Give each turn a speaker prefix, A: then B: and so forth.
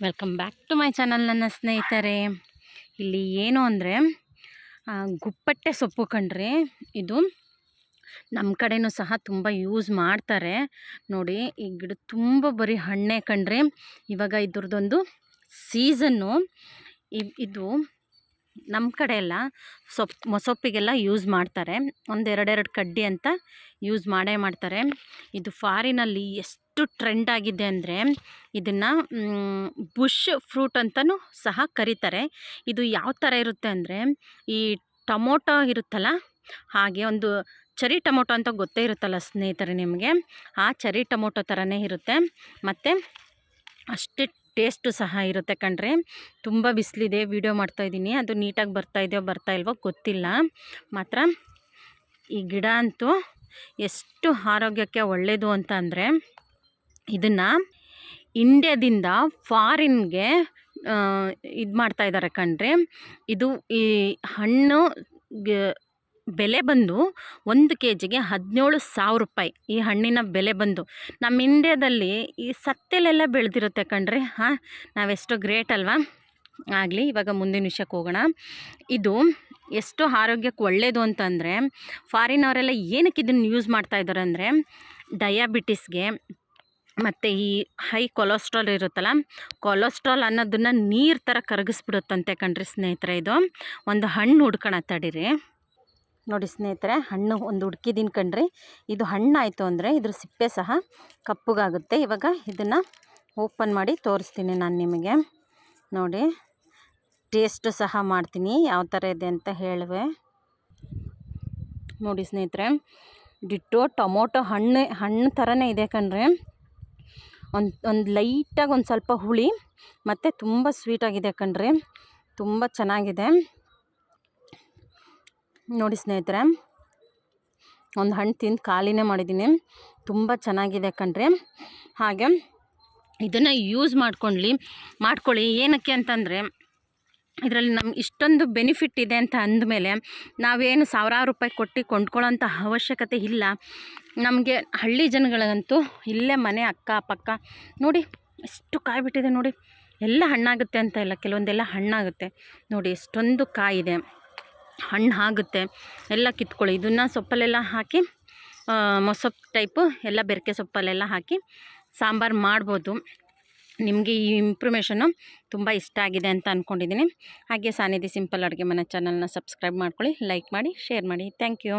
A: Welcome back to my channel ನನ್ನ ಸ್ನೇಹಿತರೆ. ಇಲ್ಲಿ ಏನು ಅಂದರೆ ಗುಪ್ಪಟ್ಟೆ ಸೊಪ್ಪು ಕಂಡ್ರೆ ಇದು ನಮ್ಮ ಕಡೆಯೂ ಸಹ ತುಂಬ ಯೂಸ್ ಮಾಡ್ತಾರೆ. ನೋಡಿ, ಈ ಗಿಡ ತುಂಬ ಬರೀ ಹಣ್ಣೆ ಕಣ್ರಿ. ಇವಾಗ ಇದ್ರದ್ದೊಂದು ಸೀಸನ್ನು ಇದು ನಮ್ಮ ಕಡೆ ಎಲ್ಲ ಸೊಪ್ಪು ಮೊಸೊಪ್ಪಿಗೆಲ್ಲ ಯೂಸ್ ಮಾಡ್ತಾರೆ. ಒಂದು ಎರಡೆರಡು ಕಡ್ಡಿ ಅಂತ ಯೂಸ್ ಮಾಡೇ ಮಾಡ್ತಾರೆ. ಇದು ಫಾರಿನಲ್ಲಿ ಎಷ್ಟು ಟ್ರೆಂಡ್ ಆಗಿದೆ ಅಂದರೆ ಇದನ್ನು ಬುಷ್ ಫ್ರೂಟ್ ಅಂತಲೂ ಸಹ ಕರೀತಾರೆ. ಇದು ಯಾವ ಥರ ಇರುತ್ತೆ ಅಂದರೆ, ಈ ಟೊಮೊಟೊ ಇರುತ್ತಲ್ಲ, ಹಾಗೆ ಒಂದು ಚರಿ ಟೊಮೊಟೊ ಅಂತ ಗೊತ್ತೇ ಇರುತ್ತಲ್ಲ ಸ್ನೇಹಿತರೆ ನಿಮಗೆ? ಆ ಚರಿ ಟೊಮೊಟೊ ಥರನೇ ಇರುತ್ತೆ. ಮತ್ತು ಅಷ್ಟೇ ಟೇಸ್ಟು ಸಹ ಇರುತ್ತೆ ಕಣ್ರಿ. ತುಂಬ ಬಿಸಿಲಿದೆ ವೀಡಿಯೋ ಮಾಡ್ತಾಯಿದ್ದೀನಿ ಅದು ನೀಟಾಗಿ ಬರ್ತಾ ಇದೆಯೋ ಬರ್ತಾ ಇಲ್ವೋ ಗೊತ್ತಿಲ್ಲ. ಮಾತ್ರ ಈ ಗಿಡ ಅಂತೂ ಎಷ್ಟು ಆರೋಗ್ಯಕ್ಕೆ ಒಳ್ಳೆಯದು ಅಂತ ಅಂದರೆ ಇದನ್ನು ಇಂಡ್ಯಾದಿಂದ ಫಾರಿನ್ಗೆ ಇದು ಮಾಡ್ತಾ ಇದ್ದಾರೆ ಕಣ್ರಿ. ಇದು ಈ ಹಣ್ಣು ಬೆಲೆ ಬಂದು ಒಂದು ಕೆ ಜಿಗೆ ಹದಿನೇಳು ಸಾವಿರ ರೂಪಾಯಿ ಈ ಹಣ್ಣಿನ ಬೆಲೆ ಬಂದು. ನಮ್ಮ ಇಂಡ್ಯಾದಲ್ಲಿ ಈ ಸತ್ತೆಲೆಲ್ಲ ಬೆಳೆದಿರುತ್ತೆ ಕಣ್ರಿ. ಹಾಂ, ನಾವೆಷ್ಟೋ ಗ್ರೇಟ್ ಅಲ್ವಾ? ಆಗಲಿ, ಇವಾಗ ಮುಂದಿನ ವಿಷಯಕ್ಕೆ ಹೋಗೋಣ. ಇದು ಎಷ್ಟು ಆರೋಗ್ಯಕ್ಕೆ ಒಳ್ಳೆಯದು ಅಂತಂದರೆ ಫಾರಿನವರೆಲ್ಲ ಏನಕ್ಕೆ ಇದನ್ನು ಯೂಸ್ ಮಾಡ್ತಾ ಇದ್ದಾರೆ ಅಂದರೆ ಡಯಾಬಿಟಿಸ್ಗೆ ಮತ್ತು ಈ ಹೈ ಕೊಲೆಸ್ಟ್ರಾಲ್ ಇರುತ್ತಲ್ಲ ಕೊಲೆಸ್ಟ್ರಾಲ್ ಅನ್ನೋದನ್ನು ನೀರು ಥರ ಕರಗಿಸ್ಬಿಡುತ್ತಂತೆ ಕಣ್ರಿ ಸ್ನೇಹಿತರೆ ಇದು. ಒಂದು ಹಣ್ಣು ಹುಡ್ಕೋಣ ತಡೀರಿ. ನೋಡಿ ಸ್ನೇಹಿತರೆ, ಹಣ್ಣು ಒಂದು ಹುಡ್ಕಿದ್ದೀನಿ ಕಣ್ರಿ. ಇದು ಹಣ್ಣಾಯಿತು ಅಂದರೆ ಇದ್ರ ಸಿಪ್ಪೆ ಸಹ ಕಪ್ಪಗಾಗುತ್ತೆ. ಇವಾಗ ಇದನ್ನು ಓಪನ್ ಮಾಡಿ ತೋರಿಸ್ತೀನಿ ನಾನು ನಿಮಗೆ. ನೋಡಿ ಟೇಸ್ಟ್ ಸಹ ಮಾಡ್ತೀನಿ, ಯಾವ ಥರ ಇದೆ ಅಂತ ಹೇಳುವೆ. ನೋಡಿ ಸ್ನೇಹಿತರೆ, ಡಿಟ್ಟೋ ಟೊಮೊಟೊ ಹಣ್ಣು ಹಣ್ಣು ಥರನೇ ಇದೆ ಕಣ್ರಿ. ಒಂದು ಒಂದು ಲೈಟಾಗಿ ಒಂದು ಸ್ವಲ್ಪ ಹುಳಿ, ಮತ್ತು ತುಂಬ ಸ್ವೀಟಾಗಿದೆ ಕಣ್ರಿ. ತುಂಬ ಚೆನ್ನಾಗಿದೆ. ನೋಡಿ ಸ್ನೇಹಿತರೆ, ಒಂದು ಹಣ್ಣು ತಿಂದು ಖಾಲಿನೇ ಮಾಡಿದ್ದೀನಿ ತುಂಬ ಚೆನ್ನಾಗಿದೆ ಕಣ್ರಿ. ಹಾಗೆ ಇದನ್ನು ಯೂಸ್ ಮಾಡ್ಕೊಳ್ಳಿ ಮಾಡ್ಕೊಳ್ಳಿ. ಏನಕ್ಕೆ ಅಂತಂದರೆ ಇದರಲ್ಲಿ ನಮ್ಮ ಇಷ್ಟೊಂದು ಬೆನಿಫಿಟ್ ಇದೆ ಅಂತ ಅಂದಮೇಲೆ ನಾವೇನು ಸಾವಿರಾರು ರೂಪಾಯಿ ಕೊಟ್ಟು ಕೊಂಡ್ಕೊಳ್ಳೋಂಥ ಅವಶ್ಯಕತೆ ಇಲ್ಲ. ನಮಗೆ ಹಳ್ಳಿ ಜನಗಳಿಗಂತೂ ಇಲ್ಲೇ ಮನೆ ಅಕ್ಕ, ಪಕ್ಕ ನೋಡಿ ಎಷ್ಟು ಕಾಯಿ ಬಿಟ್ಟಿದೆ ನೋಡಿ. ಎಲ್ಲ ಹಣ್ಣಾಗುತ್ತೆ ಅಂತ ಇಲ್ಲ, ಕೆಲವೊಂದೆಲ್ಲ ಹಣ್ಣಾಗುತ್ತೆ. ನೋಡಿ ಎಷ್ಟೊಂದು ಕಾಯಿದೆ. ಹಣ್ಣು ಆಗುತ್ತೆ. ಎಲ್ಲ ಕಿತ್ಕೊಳ್ಳಿ. ಇದನ್ನು ಸೊಪ್ಪಲ್ಲೆಲ್ಲ ಹಾಕಿ ಮೊಸೊಪ್ಪು ಟೈಪು ಎಲ್ಲ ಬೆರಕೆ ಸೊಪ್ಪಲ್ಲೆಲ್ಲ ಹಾಕಿ ಸಾಂಬಾರು ಮಾಡ್ಬೋದು. ನಿಮಗೆ ಈ ಇಂಪ್ರೂಮೇಷನ್ನು ತುಂಬ ಇಷ್ಟ ಆಗಿದೆ ಅಂತ ಅಂದ್ಕೊಂಡಿದ್ದೀನಿ ಹಾಗೆ ಸಾನಿಧಿ ಸಿಂಪಲ್ ಅಡುಗೆ ಮನೆ ಚಾನಲ್ನ ಸಬ್ಸ್ಕ್ರೈಬ್ ಮಾಡ್ಕೊಳ್ಳಿ ಲೈಕ್ ಮಾಡಿ ಶೇರ್ ಮಾಡಿ. Thank you